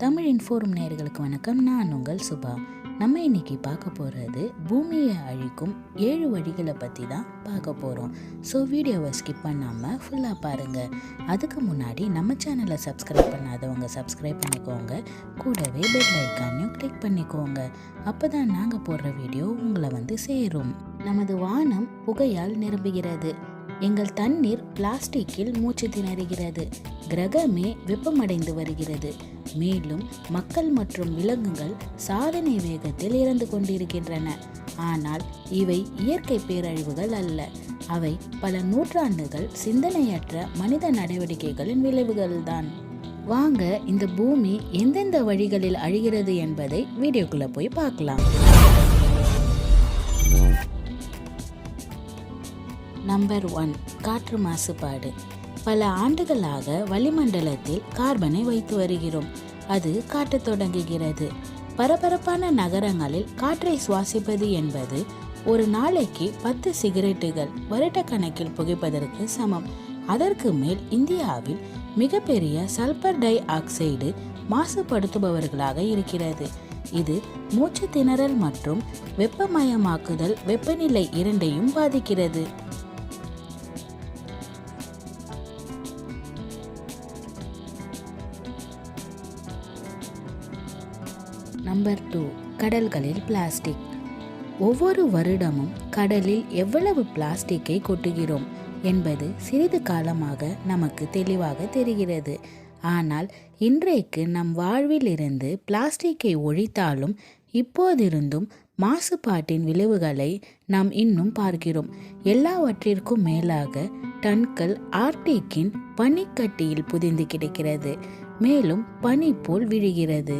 தமிழ் இன்ஃபோரம் நேயர்களுக்கு வணக்கம். நான் உங்கள் சுபா. நம்ம இன்னைக்கு பார்க்க போகிறது பூமியை அழிக்கும் ஏழு வழிகளை பற்றி தான் பார்க்க போகிறோம் ஸோ வீடியோவை ஸ்கிப் பண்ணாமல் ஃபுல்லாக பாருங்கள் அதுக்கு முன்னாடி நம்ம சேனலை சப்ஸ்கிரைப் பண்ணாதவங்க சப்ஸ்கிரைப் பண்ணிக்கோங்க. கூடவே பெல் ஐக்கானையும் கிளிக் பண்ணிக்கோங்க. அப்போ தான் நாங்கள் போடுற வீடியோ உங்களை வந்து சேரும். நமது வானம் புகையால் நிரம்புகிறது. எங்கள் தண்ணீர் பிளாஸ்டிக்கில் மூச்சு திணறுகிறது. கிரகமே வெப்பமடைந்து வருகிறது. மேலும் மக்கள் மற்றும் விலங்குகள் சாதனை வேகத்தில் இறந்து கொண்டிருக்கின்றன. ஆனால் இவை இயற்கை பேரழிவுகள் அல்ல. அவை பல நூற்றாண்டுகள் சிந்தனையற்ற மனித நடவடிக்கைகளின் விளைவுகள்தான். வாங்க இந்த பூமி எந்தெந்த வழிகளில் அழிகிறது என்பதை வீடியோக்குள்ளே போய் பார்க்கலாம். நம்பர் ஒன் காற்று மாசுபாடு. பல ஆண்டுகளாக வளிமண்டலத்தில் கார்பனை வைத்து வருகிறோம். அது காட்டத் தொடங்குகிறது. பரபரப்பான நகரங்களில் காற்றை சுவாசிப்பது என்பது ஒரு நாளைக்கு பத்து சிகரெட்டுகள் வருடக்கணக்கில் புகைப்பதற்கு சமம். அதற்கு மேல் இந்தியாவில் மிகப்பெரிய சல்பர் டை ஆக்சைடு மாசுபடுத்துபவர்களாக இருக்கிறது. இது மூச்சு திணறல் மற்றும் வெப்பமயமாக்குதல் வெப்பநிலை இரண்டையும் பாதிக்கிறது. நம்பர் டூ கடல்களில் பிளாஸ்டிக் ஒவ்வொரு வருடமும் கடலில் எவ்வளவு பிளாஸ்டிக்கை கொட்டுகிறோம் என்பது சிறிது காலமாக நமக்கு தெளிவாக தெரிகிறது. ஆனால் இன்றைக்கு நம் வாழ்விலிருந்து பிளாஸ்டிக்கை ஒழித்தாலும் இப்போதிருந்தும் மாசுபாட்டின் விளைவுகளை நாம் இன்னும் பார்க்கிறோம். எல்லாவற்றிற்கும் மேலாக டன்கள் ஆர்டிக்கின் பனிக்கட்டியில் புதிந்து கிடக்கிறது. மேலும் பனி போல் விழுகிறது.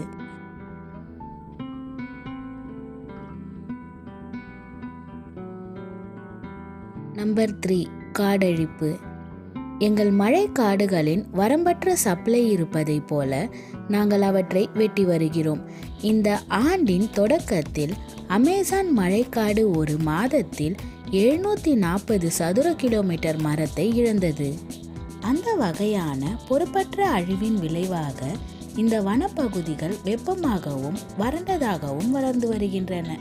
நம்பர் த்ரீ காடழிப்பு. எங்கள் மழை காடுகளின் வரம்பற்ற சப்ளை இருப்பதைப் போல நாங்கள் அவற்றை வெட்டி வருகிறோம். இந்த ஆண்டின் தொடக்கத்தில் அமேசான் மழைக்காடு ஒரு மாதத்தில் எழுநூற்றி நாற்பது சதுர கிலோமீட்டர் மரத்தை இழந்தது. அந்த வகையான பொறுப்பற்ற அழிவின் விளைவாக இந்த வனப்பகுதிகள் வெப்பமாகவும் வறண்டதாகவும் வளர்ந்து வருகின்றன.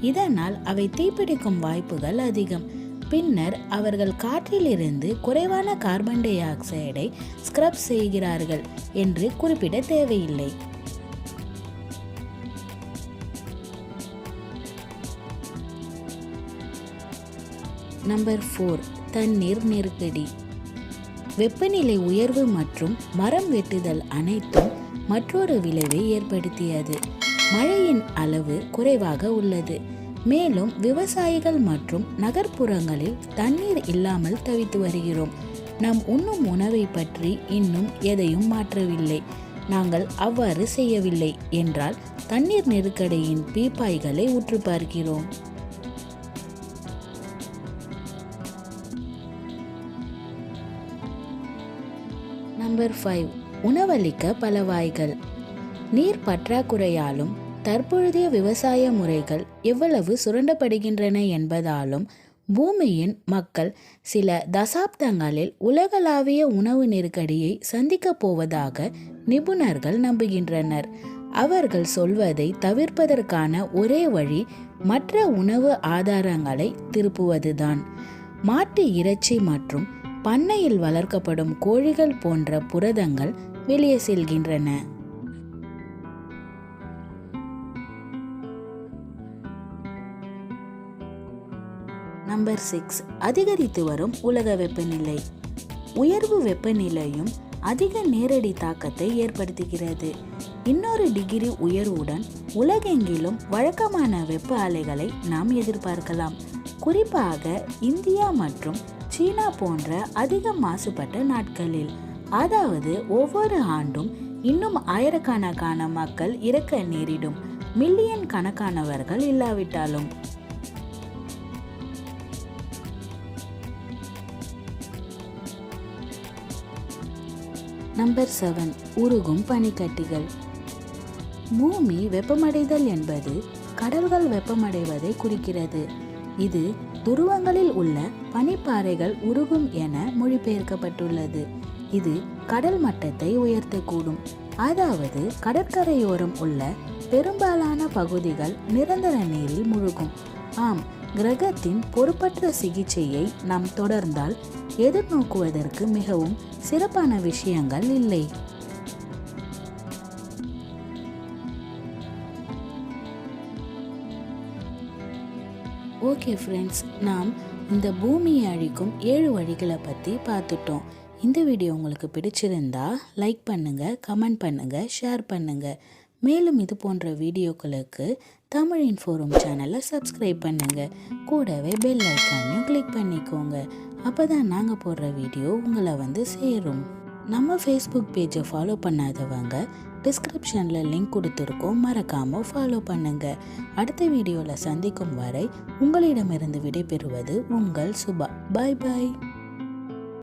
இதனால் அவை தீப்பிடிக்கும் வாய்ப்புகள் அதிகம். பின்னர் அவர்கள் காற்றிலிருந்து குறைவான கார்பன் டை ஆக்சைடை ஸ்க்ரப் செய்கிறார்கள் என்று குறிப்பிட தேவையில்லை. நம்பர் ஃபோர் தண்ணீர் நெருக்கடி. வெப்பநிலை உயர்வு மற்றும் மரம் வெட்டுதல் அனைத்தும் மற்றொரு விளைவை ஏற்படுத்தியது. மழையின் அளவு குறைவாக உள்ளது. மேலும் விவசாயிகள் மற்றும் நகர்ப்புறங்களில் தண்ணீர் இல்லாமல் தவித்து வருகிறோம். நாம் உண்ணும் உணவை பற்றி இன்னும் எதையும் மாற்றவில்லை. நாங்கள் அவ்வாறு செய்யவில்லை என்றால் தண்ணீர் நெருக்கடியின் பீப்பாய்களை உற்று பார்க்கிறோம். நம்பர் ஃபைவ் உணவளிக்க பல வாய்கள். நீர் பற்றாக்குறையாலும் தற்பொழுதைய விவசாய முறைகள் எவ்வளவு சுரண்டப்படுகின்றன என்பதாலும் பூமியின் மக்கள் சில தசாப்தங்களில் உலகளாவிய உணவு நெருக்கடியை சந்திக்கப் போவதாக நிபுணர்கள் நம்புகின்றனர். அவர்கள் சொல்வதை தவிர்ப்பதற்கான ஒரே வழி மற்ற உணவு ஆதாரங்களை திருப்புவதுதான். மாட்டு இறைச்சி மற்றும் பண்ணையில் வளர்க்கப்படும் கோழிகள் போன்ற புரதங்கள் வெளியே செல்கின்றன. நம்பர் சிக்ஸ் அதிகரித்து வரும் உலக வெப்பநிலை. உயர்வு வெப்பநிலையும் அதிக நேரடி தாக்கத்தை ஏற்படுத்துகிறது. இன்னொரு டிகிரி உயர்வுடன் உலகெங்கிலும் வழக்கமான வெப்ப அலைகளை நாம் எதிர்பார்க்கலாம். குறிப்பாக இந்தியா மற்றும் சீனா போன்ற அதிக மாசுபட்ட நாட்களில். அதாவது ஒவ்வொரு ஆண்டும் இன்னும் ஆயிரக்கணக்கான மக்கள் இறக்க நேரிடும். மில்லியன் கணக்கானவர்கள் இல்லாவிட்டாலும். நம்பர் செவன் உருகும் பனிக்கட்டிகள். பூமி வெப்பமடைதல் என்பது கடல்கள் வெப்பமடைவதை குறிக்கிறது. இது துருவங்களில் உள்ள பனிப்பாறைகள் உருகும் என மொழிபெயர்க்கப்பட்டுள்ளது. இது கடல் மட்டத்தை உயர்த்தக்கூடும். அதாவது கடற்கரையோரம் உள்ள பெரும்பாலான பகுதிகள் நிரந்தர நீரில் முழுகும். ஆம் கிரகத்தின் பொறுப்பற்ற சிகிச்சையை நாம் தொடர்ந்தால் எதிர்நோக்குவதற்கு மிகவும் சிறப்பான விஷயங்கள் இல்லை. ஓகே ஃப்ரெண்ட்ஸ் நாம் இந்த பூமியை அழிக்கும் ஏழு வழிகளை பற்றி பார்த்துட்டோம். இந்த வீடியோ உங்களுக்கு பிடிச்சிருந்தா லைக் பண்ணுங்கள் கமெண்ட் பண்ணுங்கள் ஷேர் பண்ணுங்கள் மேலும் இது போன்ற வீடியோக்களுக்கு தமிழ் இன்ஃபோரம் சேனலை சப்ஸ்கிரைப் பண்ணுங்கள் கூடவே பெல் ஐக்கானையும் கிளிக் பண்ணிக்கோங்க. அப்போ தான் நாங்கள் போடுற வீடியோ உங்களை வந்து சேரும். நம்ம ஃபேஸ்புக் பேஜை ஃபாலோ பண்ணாதவங்க டிஸ்கிரிப்ஷனில் லிங்க் கொடுத்துருக்கோம். மறக்காமல் ஃபாலோ பண்ணுங்கள் அடுத்த வீடியோவில் சந்திக்கும் வரை உங்களிடமிருந்து விடைபெறுவது உங்கள் சுபா. பாய் பாய்